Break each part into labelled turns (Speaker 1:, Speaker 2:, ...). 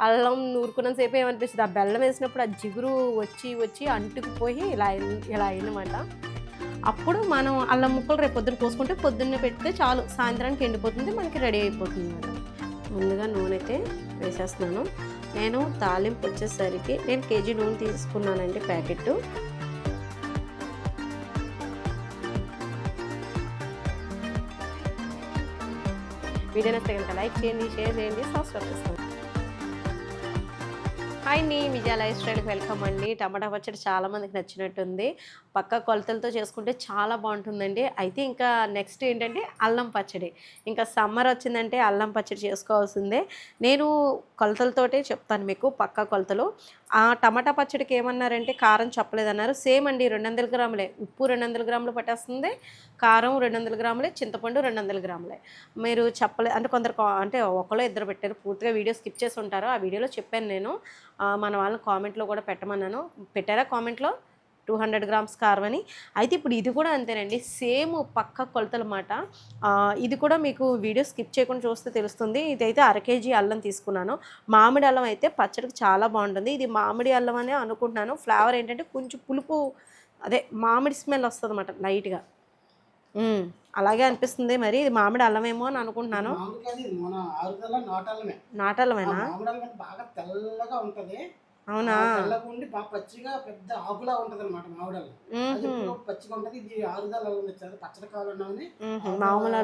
Speaker 1: అల్లం నూరుకున్న సేపు ఏమనిపిస్తుంది? ఆ బెల్లం వేసినప్పుడు ఆ జిగురు వచ్చి వచ్చి అంటుకుపోయి ఇలా అయింది- ఇలా అయిందన్నమాట. అప్పుడు మనం అల్లం ముక్కలు రేపు పొద్దున్న కోసుకుంటే పొద్దున్న పెడితే చాలు. సాయంత్రానికి ఎండిపోతుంది మనకి రెడీ అయిపోతుంది ముందుగా నూనె అయితే వేసేస్తున్నాను. నేను తాలింపు వచ్చేసరికి నేను కేజీ నూనె తీసుకున్నానండి ప్యాకెట్ వీడియో నచ్చితే కనుక లైక్ చేయండి షేర్ చేయండి సబ్స్క్రైబ్ చేసుకోండి. హాయ్ అండి విజయ లైఫ్ స్టైల్కి వెల్కమ్ అండి. టమాటా పచ్చడి చాలా మందికి నచ్చినట్టుంది. పక్క కొలతలతో చేసుకుంటే చాలా బాగుంటుందండి. అయితే ఇంకా నెక్స్ట్ ఏంటంటే అల్లం పచ్చడి. ఇంకా సమ్మర్ వచ్చిందంటే అల్లం పచ్చడి చేసుకోవాల్సిందే. నేను కొలతలతోటే చెప్తాను మీకు పక్క కొలతలు. ఆ టమాటా పచ్చడికి ఏమన్నారంటే కారం చెప్పలేదన్నారు. సేమ్ అండి రెండు వందల గ్రాములే. ఉప్పు రెండు వందల గ్రాములు పట్టేస్తుంది కారం రెండు వందల గ్రాములే చింతపండు రెండు వందల గ్రాములే. మీరు చెప్పలే అంటే కొందరు కా- అంటే ఒకళ్ళు ఇద్దరు పెట్టారు. పూర్తిగా వీడియో స్కిప్ చేసి ఉంటారు. ఆ వీడియోలో చెప్పాను నేను. మన వాళ్ళని కామెంట్లో కూడా పెట్టమన్నాను. పెట్టారా కామెంట్లో? టూ హండ్రెడ్ గ్రామ్స్ కార్వని అయితే ఇప్పుడు ఇది కూడా అంతేనండి. సేమ్ పక్క కొలతలు మాట. ఇది కూడా మీకు వీడియో స్కిప్ చేయకుండా చూస్తే తెలుస్తుంది. ఇదైతే అర కేజీ అల్లం తీసుకున్నాను. మామిడి అల్లం అయితే పచ్చడికి చాలా బాగుంటుంది. ఇది మామిడి అల్లం అనే అనుకుంటున్నాను. ఫ్లేవర్ ఏంటంటే కొంచెం పులుపు అదే మామిడి స్మెల్ వస్తుంది అన్నమాట లైట్గా. అలాగే అనిపిస్తుంది. మరి ఇది మామిడి అల్లమేమో అని అనుకుంటున్నాను. నాటల్లమేనా
Speaker 2: బాగా తెల్లగా ఉంటది.
Speaker 1: అవునా?
Speaker 2: బాగా పచ్చిగా పెద్ద ఆకులా ఉంటది అనమాట అది పచ్చిగా ఉంటది ఇది ఆరుదల అల్లం తెచ్చారు పచ్చడి కావాలన్నామని.
Speaker 1: మామూలు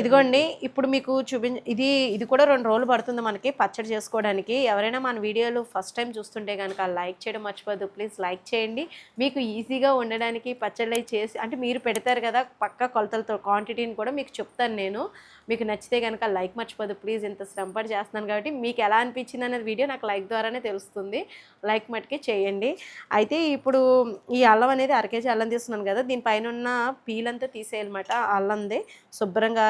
Speaker 1: ఇదిగోండి ఇప్పుడు మీకు చూపించ ఇది ఇది కూడా రెండు రోజులు పడుతుంది మనకి పచ్చడి చేసుకోవడానికి. ఎవరైనా మన వీడియోలు ఫస్ట్ టైం చూస్తుంటే కనుక లైక్ చేయడం మర్చిపోద్దు ప్లీజ్ లైక్ చేయండి. మీకు ఈజీగా ఉండడానికి పచ్చళ్ళు చేసి అంటే మీరు పెడతారు కదా పక్క కొలతలతో క్వాంటిటీని కూడా మీకు చెప్తాను నేను. మీకు నచ్చితే కనుక లైక్ మర్చిపోద్దు ప్లీజ్ ఇంత శ్రమపడి చేస్తున్నాను కాబట్టి మీకు ఎలా అనిపించింది అనేది వీడియో నాకు లైక్ ద్వారానే తెలుస్తుంది. లైక్ మట్టుకే చేయండి. అయితే ఇప్పుడు ఈ అల్లం అనేది అర కేజీ అల్లం తీసుకున్నాను కదా దీనిపైన ఉన్న పీలంతా తీసేయాలన్నమాట. అల్లంది శుభ్రంగా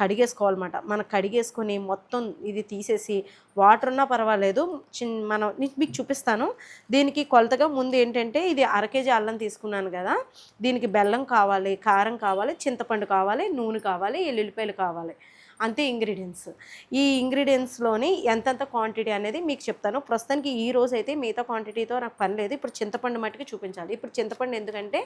Speaker 1: కడిగేసుకోవాలన్నమాట. మనం కడిగేసుకొని మొత్తం ఇది తీసేసి వాటర్ ఉన్నా పర్వాలేదు చిన్ మనం మీకు చూపిస్తాను. దీనికి కొలతగా ముందు ఏంటంటే ఇది అర కేజీ అల్లం తీసుకున్నాను కదా దీనికి బెల్లం కావాలి కారం కావాలి చింతపండు కావాలి నూనె కావాలి ఎల్లుల్లిపాయలు కావాలి. అంతే ఇంగ్రీడియంట్స్. ఈ ఇంగ్రీడియంట్స్లోని ఎంతెంత క్వాంటిటీ అనేది మీకు చెప్తాను. ప్రస్తుతానికి ఈ రోజు అయితే మిగతా క్వాంటిటీతో నాకు పని లేదు. ఇప్పుడు చింతపండు మట్టుకు చూపించాలి. ఇప్పుడు చింతపండు ఎందుకంటే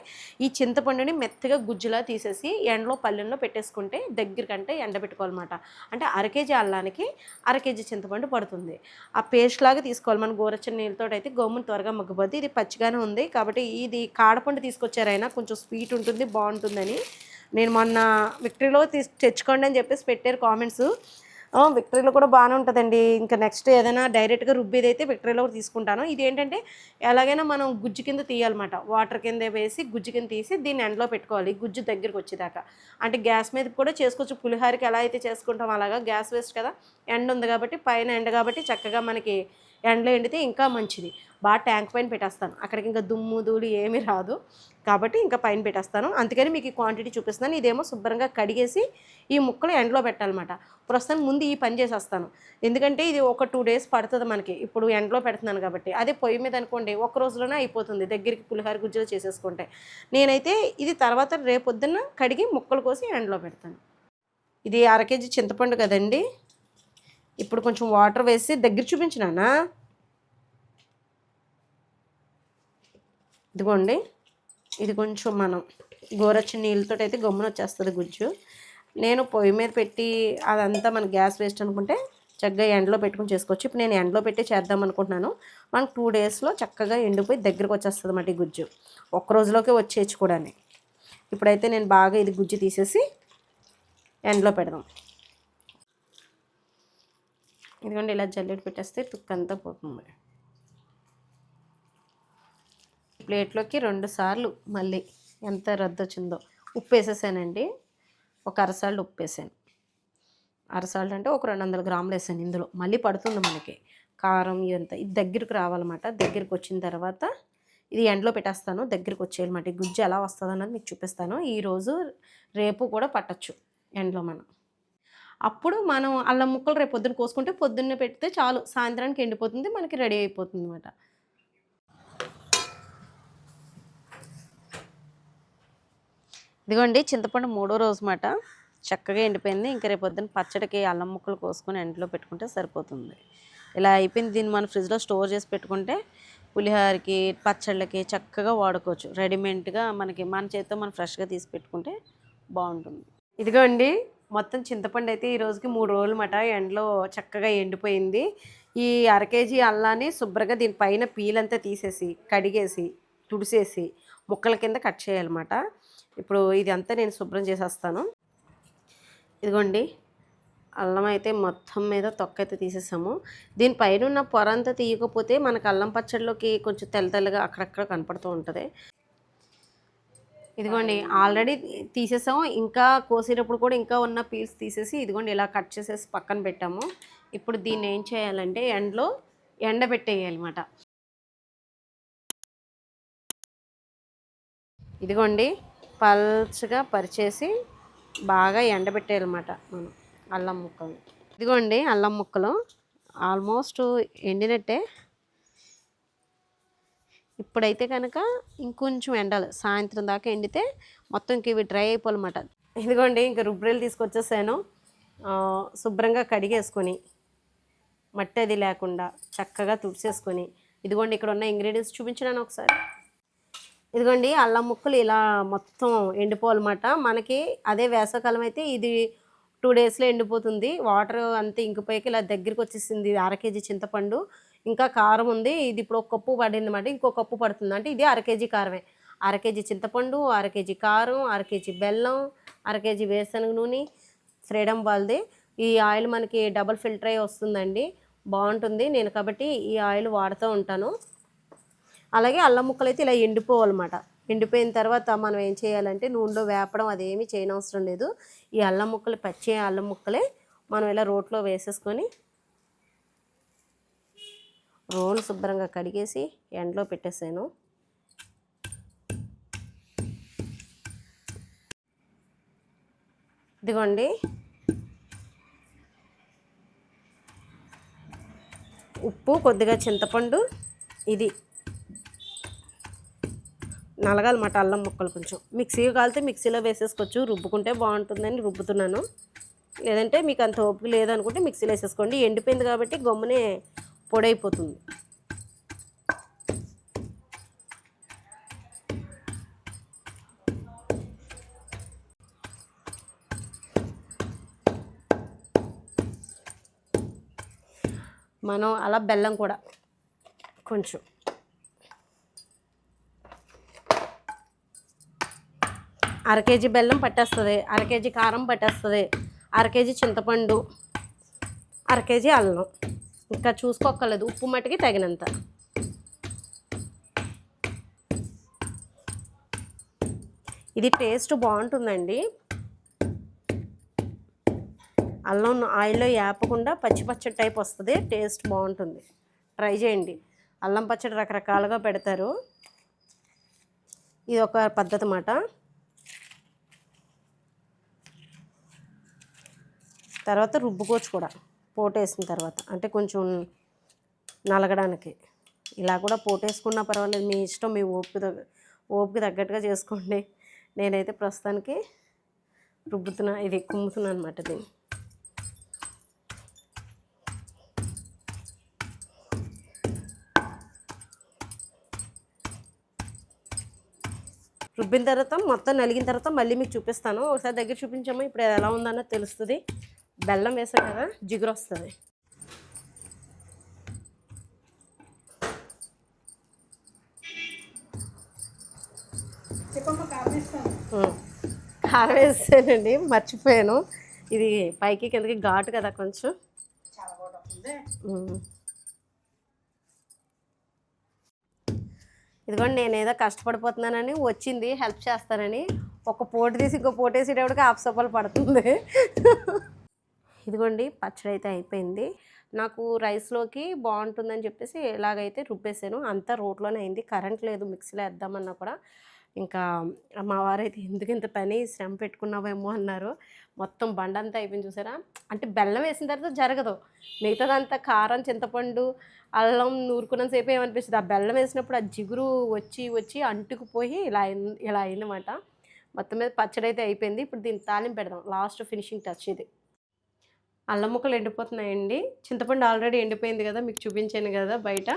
Speaker 1: ఈ చింతపండుని మెత్తగా గుజ్జులా తీసేసి ఎండలో పల్లెల్లో పెట్టేసుకుంటే దగ్గరికంటే ఎండబెట్టుకోవాలన్నమాట. అంటే అర కేజీ అల్లానికి అర కేజీ చింతపండు పడుతుంది. ఆ పేస్ట్ లాగా తీసుకోవాలి. మన గోరచ్చని నీళ్ళతో అయితే గోమును త్వరగా మగ్గిపోద్ది ఇది పచ్చిగానే ఉంది కాబట్టి ఇది కాడపండు తీసుకొచ్చారైనా కొంచెం స్వీట్ ఉంటుంది బాగుంటుందని నేను మొన్న విక్టరీలో తీసు తెచ్చుకోండి అని చెప్పేసి పెట్టారు కామెంట్స్. విక్టరీలో కూడా బాగానే ఉంటుందండి. ఇంకా నెక్స్ట్ ఏదైనా డైరెక్ట్గా రుబ్బేది అయితే విక్టరీలో కూడా తీసుకుంటాను. ఇది ఏంటంటే ఎలాగైనా మనం గుజ్జు కింద తీయాలన్నమాట. వాటర్ కింద వేసి గుజ్జు కింద తీసి దీన్ని ఎండలో పెట్టుకోవాలి. గుజ్జు దగ్గరికి వచ్చేదాకా. అంటే గ్యాస్ మీద కూడా చేసుకోవచ్చు. పులిహోరకి ఎలా అయితే చేసుకుంటాం అలాగా. గ్యాస్ వేస్ట్ కదా. ఎండ ఉంది కాబట్టి పైన ఎండ కాబట్టి చక్కగా మనకి ఎండలో ఎండితే ఇంకా మంచిది. బాగా ట్యాంక్ పైన పెట్టేస్తాను. అక్కడికి ఇంకా దుమ్ము ధూళి ఏమీ రాదు. కాబట్టి ఇంకా పైన పెట్టేస్తాను. అందుకని మీకు ఈ క్వాంటిటీ చూపిస్తాను ఇదేమో శుభ్రంగా కడిగేసి ఈ ముక్కలు ఎండలో పెట్టాలన్నమాట. ప్రస్తుతం ముందు ఈ పని చేసేస్తాను. ఎందుకంటే ఇది ఒక టూ డేస్ పడుతుంది మనకి. ఇప్పుడు ఎండలో పెడుతున్నాను కాబట్టి. అదే పొయ్యి మీద అనుకోండి ఒక రోజులోనే అయిపోతుంది. దగ్గరికి పులిహోర గుజ్జులు చేసేసుకుంటే. నేనైతే ఇది తర్వాత రేపొద్దున్న కడిగి ముక్కలు కోసి ఎండలో పెడతాను. ఇది అర కేజీ చింతపండు కదండి. ఇప్పుడు కొంచెం వాటర్ వేసి దగ్గర చూపించినానా ఇదిగోండి. ఇది కొంచెం మనం గోరచ్చి నీళ్ళతో అయితే గమ్మున వచ్చేస్తుంది గుజ్జు. నేను పొయ్యి మీద పెట్టి అదంతా మన గ్యాస్ వేస్ట్ అనుకుంటే చక్కగా ఎండలో పెట్టుకుని చేసుకోవచ్చు. ఇప్పుడు నేను ఎండలో పెట్టి చేద్దాం అనుకుంటున్నాను. మనకు టూ డేస్లో చక్కగా ఎండిపోయి దగ్గరకు వచ్చేస్తుంది అన్నమాట ఈ గుజ్జు. ఒక్క రోజులోకే వచ్చేయచ్చు కూడా ఇప్పుడైతే నేను బాగా ఇది గుజ్జు తీసేసి ఎండలో పెడదాం. ఇదిగోండి ఇలా జల్లెడ పెట్టేస్తే తుక్కంతా పోతుంది ప్లేట్లోకి రెండు సార్లు మళ్ళీ ఎంత రద్దు వచ్చిందో ఉప్పు వేసేసానండి. ఒక అరసాళ్ళు ఉప్పు వేసాను. అరసాళ్ళు అంటే ఒక రెండు వందల గ్రాములు వేసాను ఇందులో. మళ్ళీ పడుతుంది మనకి. కారం ఇదంతా ఇది దగ్గరికి రావాలన్నమాట. దగ్గరికి వచ్చిన తర్వాత ఇది ఎండలో పెట్టేస్తాను. దగ్గరికి వచ్చేయాలన్నమాట. ఈ గుజ్జు ఎలా వస్తుంది అన్నది మీకు చూపిస్తాను. ఈరోజు రేపు కూడా పట్టచ్చు ఎండలో మనం. అప్పుడు మనం అల్లం ముక్కలు రేపు పొద్దున్న కోసుకుంటే పొద్దున్నే పెడితే చాలు సాయంత్రానికి ఎండిపోతుంది మనకి రెడీ అయిపోతుంది అనమాట ఇదిగోండి చింతపండు మూడో రోజు మాట చక్కగా ఎండిపోయింది. ఇంకా రేపు పొద్దున్న పచ్చడికి అల్లం ముక్కలు కోసుకొని ఎండలో పెట్టుకుంటే సరిపోతుంది. ఇలా అయిపోయింది. దీన్ని మనం ఫ్రిడ్జ్లో స్టోర్ చేసి పెట్టుకుంటే పులిహోరకి పచ్చళ్ళకి చక్కగా వాడుకోవచ్చు. రెడీమేడ్గా మనకి మన చేతితో మనం ఫ్రెష్గా తీసి పెట్టుకుంటే బాగుంటుంది. ఇదిగోండి మొత్తం చింతపండు అయితే ఈ రోజుకి మూడు రోజులు మాట ఎండలో చక్కగా ఎండిపోయింది. ఈ అర కేజీ అల్లాన్ని శుభ్రంగా దీని పైన పీలంతా తీసేసి కడిగేసి తుడిసేసి ముక్కల కింద కట్ చేయాలన్నమాట ఇప్పుడు ఇది అంతా నేను శుభ్రం చేసేస్తాను. ఇదిగోండి అల్లం అయితే మొత్తం మీద తొక్క అయితే తీసేసాము. దీనిపైన ఉన్న పొర అంతా తీయకపోతే మనకు అల్లం పచ్చడిలోకి కొంచెం తెల్ల తెల్లగా అక్కడక్కడ కనపడుతూ ఉంటుంది. ఇదిగోండి ఆల్రెడీ తీసేసాము. ఇంకా కోసేటప్పుడు కూడా ఇంకా ఉన్న పీల్స్ తీసేసి ఇదిగోండి ఇలా కట్ చేసేసి పక్కన పెట్టాము. ఇప్పుడు దీన్ని ఏం చేయాలంటే ఎండలో ఎండబెట్టేయాలన్నమాట ఇదిగోండి పల్చగా పరిచేసి బాగా ఎండబెట్టేయాలన్నమాట మనం అల్లం ముక్కలు. ఇదిగోండి అల్లం ముక్కలు ఆల్మోస్ట్ ఎండినట్టే. ఇప్పుడైతే కనుక ఇంకొంచెం ఎండాలి. సాయంత్రం దాకా ఎండితే మొత్తం ఇంక ఇవి డ్రై అయిపోవాలన్నమాట. ఇదిగోండి ఇంకా రుబ్రెలు తీసుకొచ్చేసాను. శుభ్రంగా కడిగేసుకొని మట్టి అది లేకుండా చక్కగా తుడిచేసుకొని. ఇదిగోండి ఇక్కడ ఉన్న ఇంగ్రీడియంట్స్ చూపించినాను ఒకసారి. ఇదిగోండి అల్లం ముక్కలు ఇలా మొత్తం ఎండిపోవాలన్నమాట. మనకి అదే వేసవకాలం అయితే ఇది టూ డేస్లో ఎండిపోతుంది. వాటర్ అంతా ఇంకిపోయాక ఇలా దగ్గరికి వచ్చేసింది. అర కేజీ చింతపండు. ఇంకా కారం ఉంది. ఇది ఇప్పుడు ఒక కప్పు పడింది మాట ఇంకో కప్పు పడుతుంది. అంటే ఇది అర కేజీ కారమే. అర కేజీ చింతపండు అర కేజీ కారం అర కేజీ బెల్లం అర కేజీ వేరుశనగ నూనె ఫ్రీడమ్ వాళ్ళది. ఈ ఆయిల్ మనకి డబల్ ఫిల్టర్ అయి వస్తుందండి. బాగుంటుంది. నేను కాబట్టి ఈ ఆయిల్ వాడుతూ ఉంటాను. అలాగే అల్లం ముక్కలు అయితే ఇలా ఎండిపోవాలన్నమాట. ఎండిపోయిన తర్వాత మనం ఏం చేయాలంటే నూనెలో వేపడం అదేమీ చేయనవసరం లేదు. ఈ అల్లం ముక్కలు పచ్చి అల్లం ముక్కలే మనం ఇలా రోట్లో వేసేసుకొని రోలు శుభ్రంగా కడిగేసి ఎండలో పెట్టేసాను. ఇదిగోండి. ఉప్పు కొద్దిగా చింతపండు ఇది నలగాలన్నమాట అల్లం ముక్కలు కొంచెం. మిక్సీ కాలితే మిక్సీలో వేసేసుకోవచ్చు. రుబ్బుకుంటే బాగుంటుందని రుబ్బుతున్నాను. లేదంటే మీకు అంత ఓపిక లేదనుకుంటే మిక్సీలో వేసేసుకోండి. ఎండిపోయింది కాబట్టి గమ్మునే పొడైపోతుంది. మనం అలా బెల్లం కూడా కొంచెం. అర కేజీ బెల్లం పట్టేస్తుంది అర కేజీ కారం పట్టేస్తుంది అర కేజీ చింతపండు అర కేజీ అల్లం. ఇంకా చూసుకోక్కర్లేదు ఉప్పు మట్టికి తగినంత. ఇది టేస్ట్ బాగుంటుందండి. అల్లం ఆయిల్లో వేపకుండా పచ్చి పచ్చడి టైప్ వస్తుంది టేస్ట్ బాగుంటుంది. ట్రై చేయండి. అల్లం పచ్చడి రకరకాలుగా పెడతారు. ఇది ఒక పద్ధతి అన్నమాట తర్వాత రుబ్బుకోవచ్చు కూడా. పోటేసిన తర్వాత అంటే కొంచెం నలగడానికి. ఇలా కూడా పోటేసుకున్నా పర్వాలేదు. మీ ఇష్టం మీ ఓపిక ఓపిక తగ్గట్టుగా చేసుకోండి. నేనైతే ప్రస్తుతానికి రుబ్బుతున్నా ఇది కుమ్ముతున్నా అనమాట దీన్ని. రుబ్బిన తర్వాత మొత్తం నలిగిన తర్వాత మళ్ళీ మీకు చూపిస్తాను. ఒకసారి దగ్గర చూపించాము ఇప్పుడు ఎలా ఉందన్నది తెలుస్తుంది. బెల్లం వేసాం కదా జిగురు వస్తుంది. కారం వేసానండి మర్చిపోయాను. ఇది పైకి కిందకి ఘాటు కదా కొంచెం. ఇదిగోండి నేను ఏదో కష్టపడిపోతున్నానని వచ్చింది హెల్ప్ చేస్తానని. ఒక పోటు తీసి ఇంకో పోటు వేసేటప్పటికి హాఫ్ సోపాలు పడుతుంది. ఇదిగోండి పచ్చడి అయితే అయిపోయింది. నాకు రైస్లోకి బాగుంటుందని చెప్పేసి ఎలాగైతే రుబ్బేసాను అంతా రోట్లోనే అయింది. కరెంట్ లేదు మిక్సీలో వేద్దామన్నా కూడా. ఇంకా మా వారైతే ఎందుకు ఇంత పని శ్రమ పెట్టుకున్నావేమో అన్నారు. మొత్తం బండంతా అయిపోయింది చూసారా? అంటే బెల్లం వేసిన తర్వాత జరగదు. మిగతాదంతా కారం చింతపండు అల్లం నూరుకున్నంత సేపు ఏమనిపిస్తుంది? ఆ బెల్లం వేసినప్పుడు ఆ జిగురు వచ్చి వచ్చి అంటుకుపోయి ఇలా అయింది ఇలా అయిందన్నమాట. మొత్తం మీద పచ్చడి అయితే అయిపోయింది. ఇప్పుడు దీన్ని తాలింపు పెడదాం. లాస్ట్ ఫినిషింగ్ టచ్ ఇది. అల్లం ముక్కలు ఎండిపోతున్నాయండి. చింతపండు ఆల్రెడీ ఎండిపోయింది కదా మీకు చూపించాను కదా బయట.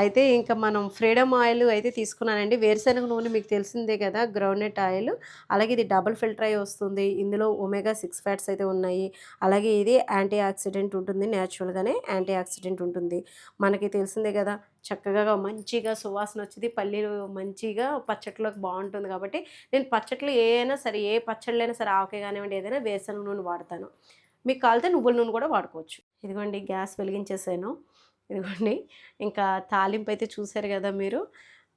Speaker 1: అయితే ఇంకా మనం ఫ్రీడమ్ ఆయిల్ అయితే తీసుకున్నానండి. వేరుశనగ నూనె మీకు తెలిసిందే కదా గ్రౌండ్నట్ ఆయిల్. అలాగే ఇది డబుల్ ఫిల్టర్ అయి వస్తుంది. ఇందులో ఒమేగా సిక్స్ ఫ్యాట్స్ అయితే ఉన్నాయి. అలాగే ఇది యాంటీ ఆక్సిడెంట్ ఉంటుంది. న్యాచురల్గానే యాంటీ ఆక్సిడెంట్ ఉంటుంది. మనకి తెలిసిందే కదా చక్కగా మంచిగా సువాసన వచ్చేది. పల్లీలు మంచిగా పచ్చట్లోకి బాగుంటుంది కాబట్టి నేను పచ్చట్లు ఏ అయినా సరే ఏ పచ్చళ్ళైనా సరే ఆకే కానివ్వండి ఏదైనా వేరుశనగ నూనె వాడతాను. మీకు కాలితే నువ్వుల నూనె కూడా వాడుకోవచ్చు. ఇదిగోండి గ్యాస్ వెలిగించేసాను. ఇదిగోండి ఇంకా తాలింపు అయితే చూసారు కదా మీరు.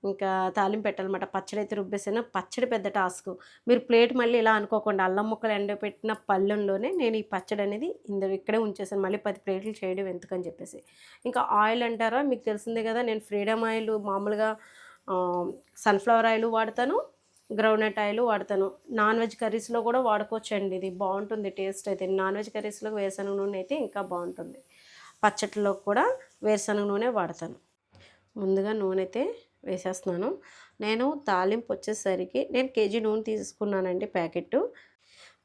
Speaker 1: ఇంకా తాలింపు పెట్టాలన్నమాట. పచ్చడి అయితే రుబ్బేసాను. పచ్చడి పెద్ద టాస్క్. మీరు ప్లేట్ మళ్ళీ ఇలా అనుకోకుండా అల్లం ముక్కలు ఎండబెట్టిన పళ్ళెంలోనే నేను ఈ పచ్చడి అనేది ఇంద ఇక్కడే ఉంచేసాను. మళ్ళీ పది ప్లేట్లు చేయడం ఎందుకని చెప్పేసి. ఇంకా ఆయిల్ అంటారా? మీకు తెలిసిందే కదా నేను ఫ్రీడమ్ ఆయిల్ మామూలుగా సన్ఫ్లవర్ ఆయిల్ వాడతాను. గ్రౌండ్నట్ ఆయిల్ వాడతాను. నాన్ వెజ్ కర్రీస్లో కూడా వాడుకోవచ్చు అండి ఇది బాగుంటుంది టేస్ట్ అయితే. నాన్ వెజ్ కర్రీస్లో వేరుశనగ నూనె అయితే ఇంకా బాగుంటుంది. పచ్చట్లో కూడా వేరుశనగ నూనె వాడతాను. ముందుగా నూనె అయితే వేసేస్తున్నాను. నేను తాలింపు వచ్చేసరికి నేను కేజీ నూనె తీసుకున్నానండి ప్యాకెట్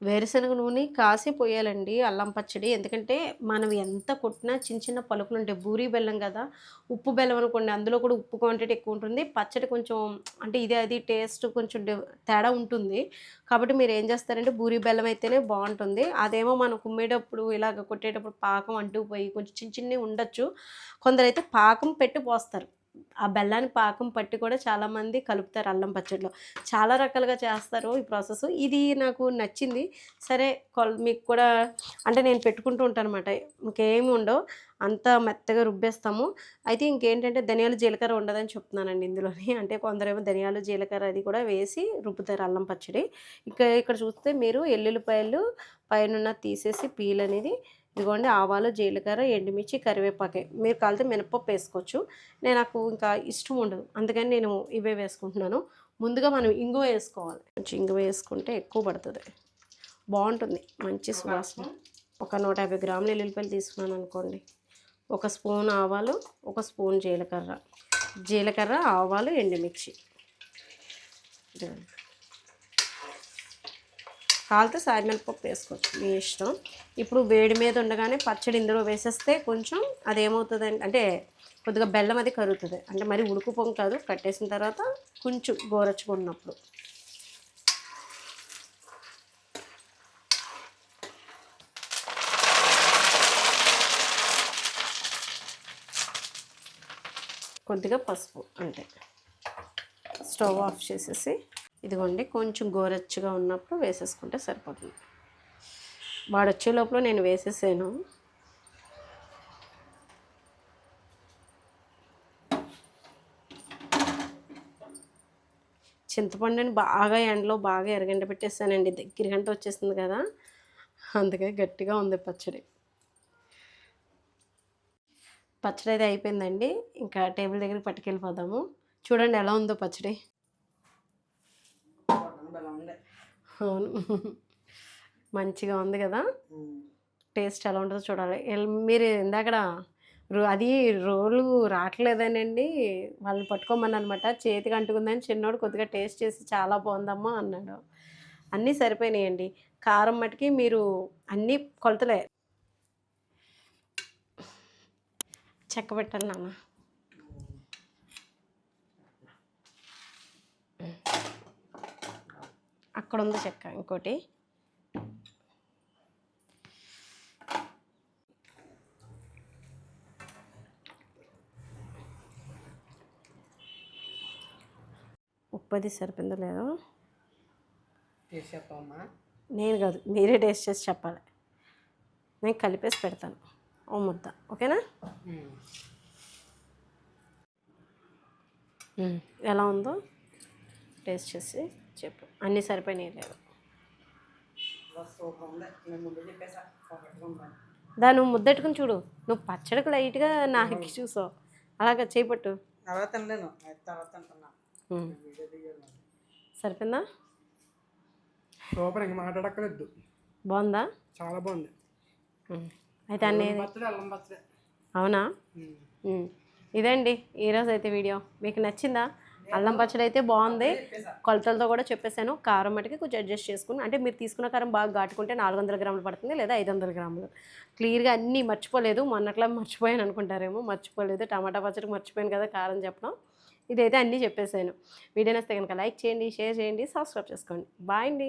Speaker 1: వేరుశనగ నూనె కాసి పోయాలండి అల్లం పచ్చడి. ఎందుకంటే మనం ఎంత కొట్టినా చిన్న చిన్న పలుకులు ఉంటాయి. బూరి బెల్లం కదా ఉప్పు బెల్లం అనుకోండి అందులో కూడా ఉప్పు క్వాంటిటీ ఎక్కువ ఉంటుంది. పచ్చడి కొంచెం అంటే ఇది అది టేస్ట్ కొంచెం తేడా ఉంటుంది. కాబట్టి మీరు ఏం చేస్తారంటే బూరి బెల్లం అయితేనే బాగుంటుంది. అదేమో మనం కుమ్మేటప్పుడు ఇలాగ కొట్టేటప్పుడు పాకం అంటూ పోయి కొంచెం చిన్న చిన్నవి ఉండొచ్చు. కొందరైతే పాకం పెట్టి పోస్తారు. ఆ బెల్లాన్ని పాకం పట్టి కూడా చాలామంది కలుపుతారు అల్లం పచ్చడిలో. చాలా రకాలుగా చేస్తారు ఈ ప్రాసెస్. ఇది నాకు నచ్చింది. సరే కొల్ మీకు కూడా అంటే నేను పెట్టుకుంటూ ఉంటాను అనమాట ఇంకేమి ఉండవు. అంత మెత్తగా రుబ్బేస్తాము. అయితే ఇంకేంటంటే ధనియాలు జీలకర్ర ఉండదని చెప్తున్నానండి ఇందులోని. అంటే కొందరేమో ధనియాలు జీలకర్ర అది కూడా వేసి రుబ్బుతారు అల్లం పచ్చడి. ఇక్కడ ఇక్కడ చూస్తే మీరు ఎల్లుల్లిపాయలు పైన తీసేసి పీల్ అనేది ఇదిగోండి ఆవాలు జీలకర్ర ఎండుమిర్చి కరివేపాకే. మీరు కాలితే మినపప్పు వేసుకోవచ్చు. నేను నాకు ఇంకా ఇష్టం ఉండదు. అందుకని నేను ఇవే వేసుకుంటున్నాను. ముందుగా మనం ఇంగువ వేసుకోవాలి. కొంచెం ఇంగువ వేసుకుంటే ఎక్కువ పడుతుంది. బాగుంటుంది. మంచి సువాసన. ఒక నూట యాభై గ్రాములు ఎల్లుల్లిపాయలు తీసుకున్నాను అనుకోండి. ఒక స్పూన్ ఆవాలు ఒక స్పూన్ జీలకర్ర. జీలకర్ర ఆవాలు ఎండుమిర్చి. ఇదిగోండి. సాయి మినపప్పు వేసుకోవచ్చు మీ ఇష్టం. ఇప్పుడు వేడి మీద ఉండగానే పచ్చడి ఇందులో వేసేస్తే కొంచెం అదేమవుతుంది అంటే కొద్దిగా బెల్లం అది కరుగుతుంది. అంటే మరి ఉడుకు పొంగు కాదు కట్టేసిన తర్వాత కొంచెం గోరచ్చుకున్నప్పుడు కొద్దిగా పసుపు అంతే. స్టవ్ ఆఫ్ చేసేసి ఇదిగోండి కొంచెం గోరెచ్చగా ఉన్నప్పుడు వేసేసుకుంటే సరిపోతుంది. వాడు వచ్చే లోపల నేను వేసేసాను. చింతపండుని బాగా ఎండలో బాగా ఎరగంట పెట్టేసానండి. దగ్గర గంట వచ్చేసింది కదా అందుకే గట్టిగా ఉంది పచ్చడి. పచ్చడి అయితే అయిపోయిందండి. ఇంకా టేబుల్ దగ్గరికి పట్టుకెళ్ళిపోదాము. చూడండి ఎలా ఉందో పచ్చడి. అవును. మంచిగా ఉంది కదా? టేస్ట్ ఎలా ఉంటుందో చూడాలి. మీరు ఇందాకడ రో- అది రోలు రావట్లేదనండి వాళ్ళు పట్టుకోమని అనమాట చేతికి అంటుకుందని చిన్నోడు కొద్దిగా టేస్ట్ చేసి చాలా బాగుందమ్మా అన్నాడు. అన్నీ సరిపోయినాయండి. కారం మటుకి మీరు అన్నీ కొలతలే. చెక్క పెట్టాలి నాన్న. అక్కడ ఉంది చెక్క ఇంకోటి. ఉప్పు అది సరిపోయిందో లేదో? నేను కాదు మీరే టేస్ట్ చేసి చెప్పాలి. నేను కలిపేసి పెడతాను. ఓ ముద్ద. ఓకేనా? మ్మ్. ఎలా ఉందో? టేస్ట్ చేసి. చెప్పు. అన్నీ సరిపోయినాయి లేదు. దా నువ్వు ముద్దెట్టుకుని చూడు. నువ్వు పచ్చడికి లైట్గా నాకు చూసావు. అలాగా చేపట్టు సరిపోయిందా?
Speaker 2: సూపర్ ఇంక మాట్లాడక్కర్లేదు.
Speaker 1: బాగుందా?
Speaker 2: చాలా బాగుంది.
Speaker 1: అయితే అన్నీ
Speaker 2: పచ్చడి అల్లం పచ్చడి.
Speaker 1: అవునా. ఇదండి ఈరోజు అయితే వీడియో. మీకు నచ్చిందా? అల్లం పచ్చడి అయితే బాగుంది. కొలతలతో కూడా చెప్పేశాను కారం మటుకి కొంచెం అడ్జస్ట్ చేసుకుని అంటే మీరు తీసుకున్న కారం బాగా ఘాటుకుంటే నాలుగు వందల గ్రాములు పడుతుంది లేదా ఐదు వందల గ్రాములు. క్లియర్గా అన్నీ మర్చిపోలేదు. మొన్నట్లా మర్చిపోయాను అనుకుంటారేమో మర్చిపోలేదు. టమాటా పచ్చడి మర్చిపోయాను కదా కారం చెప్పడం. ఇదైతే అన్నీ చెప్పేశాను వీడియో నచ్చితే కనుక లైక్ చేయండి షేర్ చేయండి సబ్స్క్రైబ్ చేసుకోండి. బాయ్ అండి.